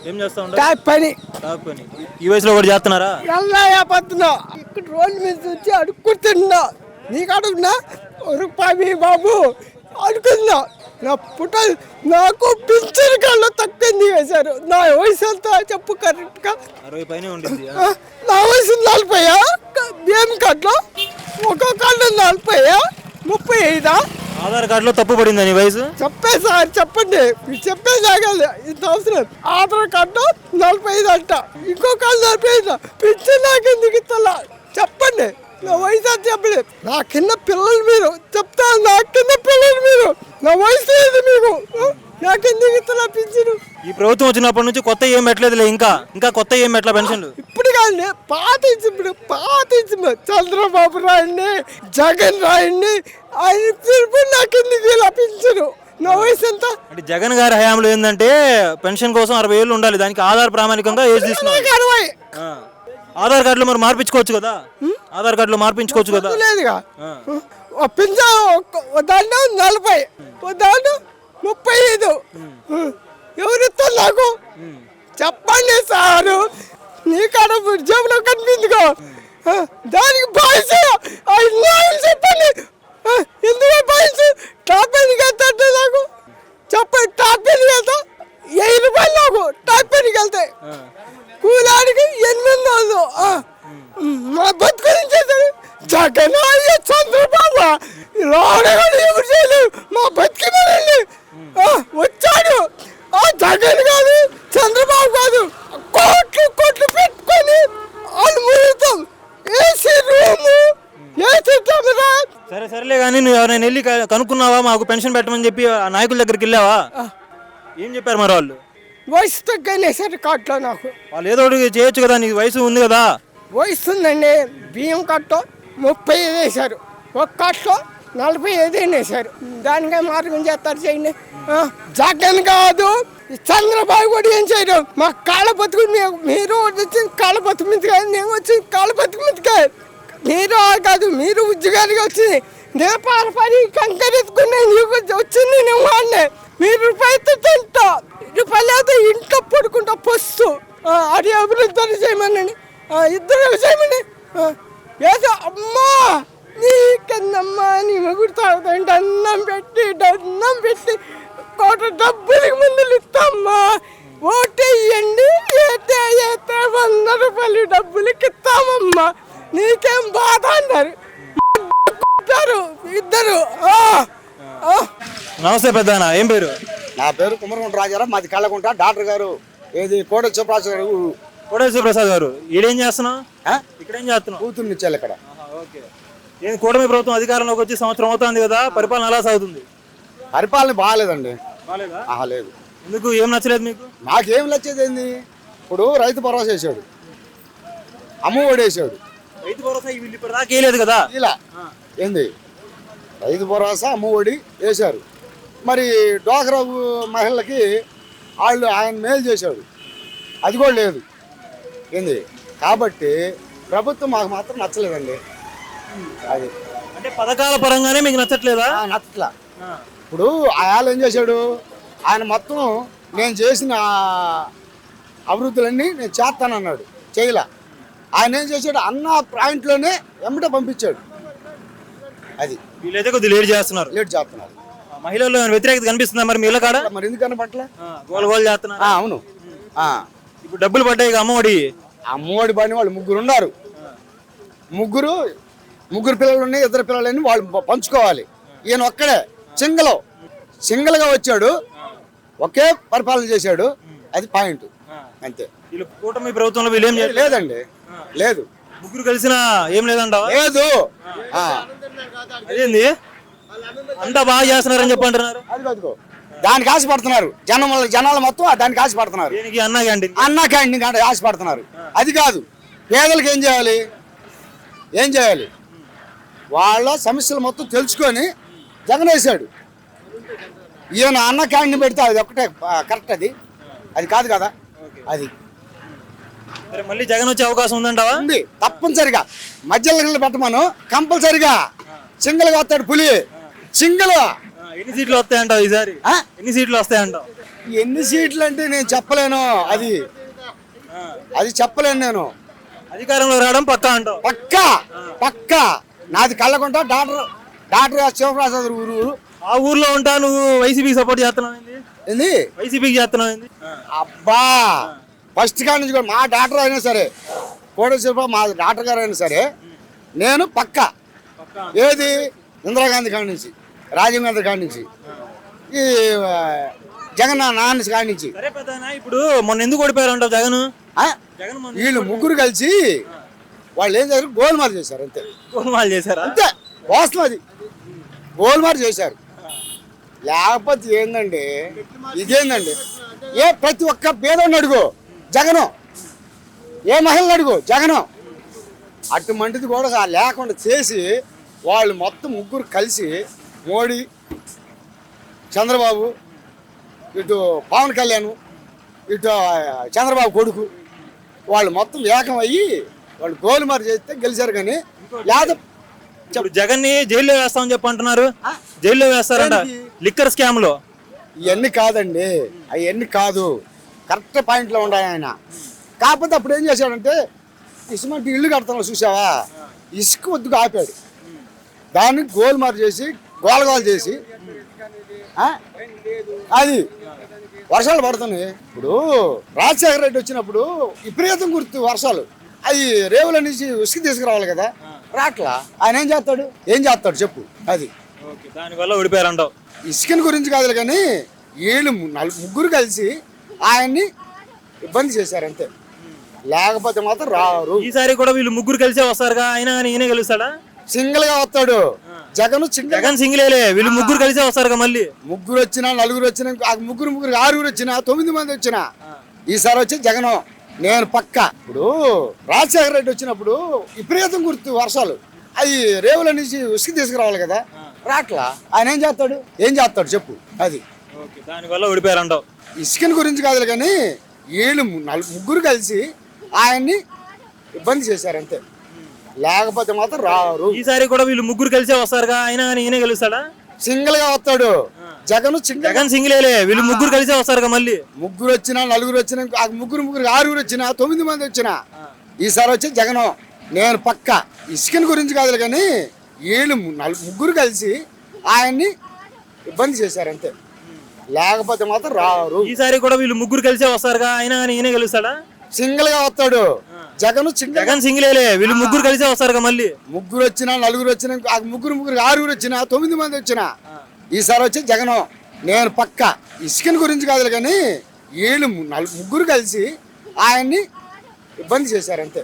ఏం చేస్తా ఉంటారు? ట్యాప్ పని. టాప్ పని. ఈ వయసులో కూడా చేస్తున్నారా? ఎల్లయ్య పత్తున్నా ఇక్కడ రోడ్డు మీద వచ్చి అడుక్కుంటున్నా నీకు అడుగునా రూపాయి బాబు. అడుగుతున్నా నా పుట్ట నాకు పింఛన్ కళ్ళు తక్కువ వేశారు. నా వయసు ఎంత చెప్పు కరెక్ట్గా. అరవై పైనే ఉంటుంది ఆ, నా వయసు నలభై ఏం కట్లు ఒక్కో కళ్ళు నలభై ముప్పై ఐదా? ఆధార్ కార్డులో తప్పు పడిందని వయసు? చెప్పే సార్ చెప్పండి. మీరు చెప్పే జాగాలి ఇంత అవసరం. ఆధార్ కార్డు నలభై ఐదు అంట. ఇంకో కార్డు నలభై ఐదు పిచ్చి నాకు ఎందుకు ఇస్తలా చెప్పండి. నా వయసు అది చెప్పండి. నా కింద పిల్లలు మీరు. చెప్తా నా కింద పిల్లలు మీరు. నా వయసు లేదు మీకు? నాకెందుకు ఇస్తలా పింఛను? ఈ ప్రభుత్వం వచ్చినప్పటి నుంచి కొత్త ఏం పెట్టలేదులే ఇంకా. ఇంకా కొత్త ఏం పెట్టలే పెన్షన్లు. ఇప్పుడు కానీ పాత ఇచ్చింది పాత చంద్రబాబు రాయండి జగన్ రాయండి ఆయన తిరుపతి నాకెందుకు ఇలా పింఛను? నా వయసు ఎంత? అంటే జగన్ గారి హయాంలో ఏంటంటే పెన్షన్ కోసం అరవై ఏళ్ళు ఉండాలి. దానికి ఆధార్ ప్రామాణికంగా ఏజ్ తీసుకున్నారు. అరవై. ఆధార్ కార్డులో మరి మార్పించుకోవచ్చు కదా? ఆధార్ కార్డులో మార్పించుకోవచ్చు కదా? లేదుగా ఆ. ఓ పింఛ ఒక దాంట్లో నలభై. దాంట్లో ముప్పై ఐదు ఎవరిస్తారు నాకు? చెప్పండి సారు. నీ కాడ కనిపిందిగా ఆ, దానికి బాయ్స్ చెప్పండి. ఎందుకు బాయ్స్? టాప్ పెన్కి వెళ్తాంటే నాకు? చెప్పండి టాప్ పెన్కి వెళ్తా? వెయ్యి రూపాయలు నాకు టాప్ పెన్కి వెళ్తాయి. కూలాడికి ఎనిమిది వందలు. మా బతుకుని చేశారు జగన్ వెళ్ళి కనుక్కున్నావా? మాకు పెన్షన్ పెట్టమని చెప్పి ఆ నాయకుల దగ్గరికి వెళ్ళావా? ఏం చెప్పారు మరి వాళ్ళు? వయసు తగ్గనే సరే కాట్లో నాకు. వాళ్ళు ఏదో ఒకటి చేయొచ్చు కదా నీకు వయసు ఉంది కదా? వస్తుందండి బియ్యం కట్టో ముప్పై ఐదు వేశారు. ఒక కట్టో నలభై ఐదు వేశారు దానికే మార్గం చేస్తారు చేయండి. జగన్ కాదు. చంద్రబాబు కూడా ఏం చేయరు మా కాళ్ళ బతుకు మీరు వచ్చి కాళ్ళ బతుకు మీద కాదు నేను వచ్చి కాళ్ళ బతుకు మీద కాదు మీరు కాదు మీరు ఉద్యోగానికి వచ్చింది నేపాల పని కంకరెత్తుకునే నీకు వచ్చింది నేను వాడినే మీరు రూపాయలతో తింటా. రూపాయలు ఇంట్లో పడుకుంటా పొస్తు అది అభివృద్ధి చేయమనండి. ఇద్దరు చేయమని ఏదో అమ్మా నీకన్నమ్మా నీ మగుడు తాగుతాంటే అన్నం పెట్టి అన్నం పెట్టి కోట డబ్బులకి ముందులు ఇస్తామ్మా ఓటేయండి ఏతే ఏతే వంద రూపాయలు డబ్బులకి ఇస్తామమ్మా. నీకేం బాధ అన్నారు కొట్టారు ఇద్దరు. నమస్తే పెద్దనా ఏం పేరు? నా పేరు కుమరగుంట రాజారావు మాది కళ్ళకుంట డాక్టర్ గారు ఏది కోట సుప్రాసు గారు. కోటేశ్వర ప్రసాద్ గారు ఈడేం చేస్తున్నావు? ఇక్కడ ఏం చేస్తున్నావు? కూతుర్ని ఇచ్చారు ఇక్కడ. ఓకే. ఏం కూటమి ప్రభుత్వం అధికారంలోకి వచ్చి సంవత్సరం అవుతుంది కదా పరిపాలన ఎలా సాగుతుంది? పరిపాలన బాగాలేదండి. బాగాలేదా? లేదు. ఎందుకు ఏం నచ్చలేదు మీకు? మాకేం నచ్చేది ఏంది? ఇప్పుడు రైతు భరోసా వేసాడు. అమ్మఒడి వేసాడు. రైతు భరోసా వీళ్ళు ఇప్పుడు దాకా వేయలేదు కదా? ఇలా. ఏంది? రైతు భరోసా అమ్మఒడి వేశారు. మరి డోక్రా మహిళలకి వాళ్ళు ఆయన మేలు చేశాడు. అది కూడా లేదు. ఏంది? కాబట్టి ప్రభుత్వం మాకు మాత్రం నచ్చలేదండి. అది. అంటే పథకాల పరంగానే మీకు నచ్చట్లేదా? నచ్చట్లా. ఇప్పుడు ఆయన ఏం చేశాడు? ఆయన మొత్తం నేను చేసిన అభివృద్ధులన్నీ నేను చేస్తానన్నాడు. చేయలా. ఆయన ఏం చేశాడు? అన్న పాయింట్లోనే ఎమ్మట పంపించాడు. అది. వీళ్ళైతే కొద్దిగా లేట్ చేస్తున్నారు. లేట్ చేస్తున్నారు. మహిళల్లో వ్యతిరేకత కనిపిస్తుందా మరి మీ ఇళ్ళ కాడ? మరి ఎందుకని పట్ల గోల గోల చేస్తున్నారు. అవును. ఆ, ఇప్పుడు డబ్బులు పడ్డాయి ఇక అమ్మఒడి. అమ్మఒడి పడిన వాళ్ళు ముగ్గురు ఉన్నారు. ముగ్గురు ముగ్గురు పిల్లలు ఉన్నాయి ఇద్దరు పిల్లలని వాళ్ళు ప- పంచుకోవాలి. ఈయన ఒక్కడే సింగల్. సింగిల్గా వచ్చాడు. ఒకే పరిపాలన చేశాడు. అది పాయింట్. అంతే. వీళ్ళు కూటమి ప్రభుత్వంలో వీళ్ళు ఏం చేయలేదు లేదండి. లేదు. ముగ్గురు కలిసిన ఏం లేదంటావా? లేదు. అదేంది? అంతా బాగా చేస్తున్నారని చెప్పి అంటున్నారు. అదిగో అదిగో దానికి ఆశపడుతున్నారు. జనం జనాలు మొత్తం దానికి ఆశపడుతున్నారు. అన్న క్యాంటీన్. అన్న క్యాంటీన్ కంటే ఆశపడుతున్నారు. అది కాదు. పేదలకు ఏం చేయాలి? ఏం చేయాలి? వాళ్ళ సమస్యలు మొత్తం తెలుసుకొని జగన్ వేసాడు ఈయన అన్న క్యాంటీన్ పెడితే అది ఒకటే కరెక్ట్ అది. అది కాదు కదా. అది. సరే మళ్ళీ జగన్ వచ్చే అవకాశం ఉందంటావా? ఉంది. తప్పనిసరిగా. మధ్యలో పెట్టమను. కంపల్సరిగా సింగిల్గా వస్తాడు పులి. సింగిల్. ఎన్ని సీట్లు వస్తాయంటావు ఈసారి? ఎన్ని సీట్లు వస్తాయంటావు? ఎన్ని సీట్లు అంటే నేను చెప్పలేను. అది అది చెప్పలేను నేను. అధికారంలో రావడం పక్కా అంటావు? పక్కా. పక్కా. నాది కళ్ళకుంట డాక్టర్ డాక్టర్ శివప్రసాద్ ఊరు ఊరు. ఆ ఊర్లో ఉంటా నువ్వు వైసీపీకి సపోర్ట్ చేస్తున్నావు ఏంది? వైసీపీకి చేస్తున్నావు అబ్బా! ఫస్ట్ కాడి నుంచి కూడా మా డాక్టర్ అయినా సరే కోట శిల్ప మా డాక్టర్ గారు అయినా సరే నేను పక్క ఏది? ఇందిరాగాంధీ కాడి నుంచి రాజీవ్ గాంధీ కాడి నుంచి ఈ జగన్ నాన్న కాడి నుంచి. ఇప్పుడు మొన్న ఎందుకు ఓడిపోయారు అంటావు జగన్ వీళ్ళు ముగ్గురు కలిసి వాళ్ళు ఏం చేశారు? గోల్మార్ చేశారు అంతే. గోల్మాల్ చేశారా? అంతే. వాస్తవం అది. గోల్మార్ చేశారు. లేకపోతే ఏందండి? ఇదేందండి? ఏ ప్రతి ఒక్క పేదోడిని అడుగు. జగను. ఏ మహిళను అడుగు? జగను. అటువంటిది కూడా లేకుండా చేసి వాళ్ళు మొత్తం ముగ్గురు కలిసి మోడీ చంద్రబాబు ఇటు పవన్ కళ్యాణ్ ఇటు చంద్రబాబు కొడుకు వాళ్ళు మొత్తం ఏకం అయ్యి వాళ్ళు గోల్మార్ చేస్తే గెలిచారు కానీ లేదా ఇప్పుడు జగన్ని జైల్లో వేస్తామని చెప్పి అంటున్నారు. జైల్లో వేస్తారంట? లిక్కర్ స్కామ్లో ఇవన్నీ కాదండి. అవన్నీ కాదు. కరెక్ట్ పాయింట్లో ఉండాలి ఆయన. కాకపోతే అప్పుడు ఏం చేశాడంటే ఇసుమంటి ఇల్లు కడతాను చూసావా? ఇసుక వద్దుకు ఆపాడు. దాన్ని గోల్మార్ చేసి గోలగోలు చేసి? అది వర్షాలు పడుతున్నాయి. ఇప్పుడు రాజశేఖర రెడ్డి వచ్చినప్పుడు విపరీతం గుర్తు వర్షాలు. అవి రేవుల నుంచి ఉసుకు తీసుకురావాలి కదా. రాట్లా. ఆయన ఏం చేస్తాడు? ఏం చేస్తాడు చెప్పు. అది. దానివల్ల ఓడిపోయారు అంటావు ఇసుకని గురించి కాదు కానీ వీళ్ళు ముగ్గురు కలిసి ఆయన్ని ఇబ్బంది చేశారు అంతే లేకపోతే మాత్రం రారు. ఈసారి కూడా వీళ్ళు ముగ్గురు కలిసే వస్తారుగా? అయినా కానీ ఈయనే గెలుస్తాడా? సింగిల్గా వస్తాడు జగన్ సింగిల్ జగన్ సింగిలేలే. వీళ్ళు ముగ్గురు కలిసే వస్తారుగా మళ్ళీ. ముగ్గురు వచ్చినా నలుగురు వచ్చినా ముగ్గురు ముగ్గురు ఆరుగురు వచ్చినా తొమ్మిది మంది వచ్చినా ఈసారి వచ్చి జగన్. నేను పక్క. ఇప్పుడు రాజశేఖర రెడ్డి వచ్చినప్పుడు విపరీతం గుర్తు వర్షాలు. అవి రేవుల నుంచి ఉసుకు తీసుకురావాలి కదా. రాట్లా. ఆయన ఏం చేస్తాడు? ఏం చేస్తాడు చెప్పు. అది. దానివల్ల ఓడిపోయారు అంటావు ఇసుకని గురించి కాదు కానీ వీళ్ళు ముగ్గురు కలిసి ఆయన్ని ఇబ్బంది చేశారు అంతే లేకపోతే మాత్రం రారు. ఈసారి కూడా వీళ్ళు ముగ్గురు కలిసే వస్తారుగా? అయినా కానీ ఈయనే గెలుస్తాడా? సింగిల్గా వస్తాడు జగన్ సింగిల్ జగన్ సింగిలేలే. వీళ్ళు ముగ్గురు కలిసే వస్తారుగా మళ్ళీ? ముగ్గురు వచ్చినా నలుగురు వచ్చినా ముగ్గురు ముగ్గురు ఆరుగురు వచ్చినా తొమ్మిది మంది వచ్చినా ఈసారి వచ్చి జగన్. నేను పక్క. ఇసుకని గురించి కాదు కానీ వీళ్ళు ముగ్గురు కలిసి ఆయన్ని ఇబ్బంది చేశారు అంతే లేకపోతే మాత్రం రారు. ఈసారి కూడా వీళ్ళు ముగ్గురు కలిసే వస్తారుగా? అయినా కానీ ఈయనే గెలుస్తాడా? సింగిల్గా వస్తాడు జగన్ సింగిల్ జగన్ సింగిలేలే. వీళ్ళు ముగ్గురు కలిసే వస్తారుగా మళ్ళీ. ముగ్గురు వచ్చినా నలుగురు వచ్చినా ముగ్గురు ముగ్గురు ఆరుగురు వచ్చినా తొమ్మిది మంది వచ్చినా ఈసారి వచ్చి జగన్. నేను పక్క. ఇసుకని గురించి కాదు కానీ వీళ్ళు ముగ్గురు కలిసి ఆయన్ని ఇబ్బంది చేశారు అంతే.